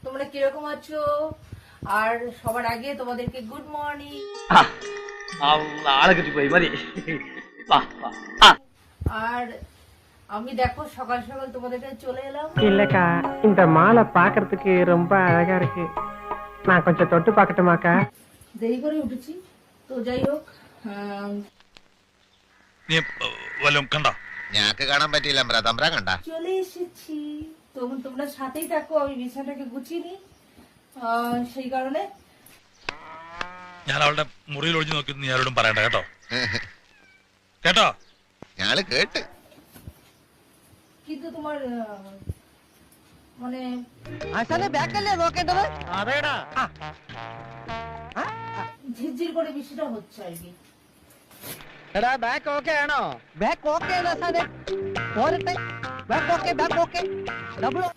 তোমরা কিরকম আছো আর সবার আগে তোমাদেরকে গুড মর্নিং ആളെ കിട്ടിപ്പോയി മതി വാ വാ ആ আর আমি দেখো সকাল সকাল তোমাদের কাছে চলে এলাম இல்லக்கா இந்த மாலை பாக்குறதுக்கு ரொம்ப அழகா இருக்கு நான் கொஞ்சம் தொட்டு பார்க்கட்டுமாக்கா দেরি করে উঠেছি তো যাই হোক আহ, നീ വല്ലതും കണ്ട ഞാക്ക് കാണാൻ പറ്റിയില്ല തമ്പ്ര കണ്ട চলে এসেছি তখন তোমরা সাথেই থাকো আমি বিছানাটাকে গুছিয়ে নিই আহ, সেই কারণে ഞാൻ അവളുടെ മുറിയിൽ ഒളിഞ്ഞു നോക്കി നീ ആരോടും പറയണ്ട കേട്ടോ കേട്ടോ ഞാള് കേട്ട് কিন্তু তোমার আহ, মানে അസലെ ബാക്കല്ലേ നോക്കേണ്ടത് അതേടാ ঝিরঝির করে বৃষ্টিটা হচ্ছে আর কি എടാ ബാക്ക് ഓക്കെ ആണോ ബാക്ക് ഓക്കെ സാധേ പോരട്ടെ Back okay back okay double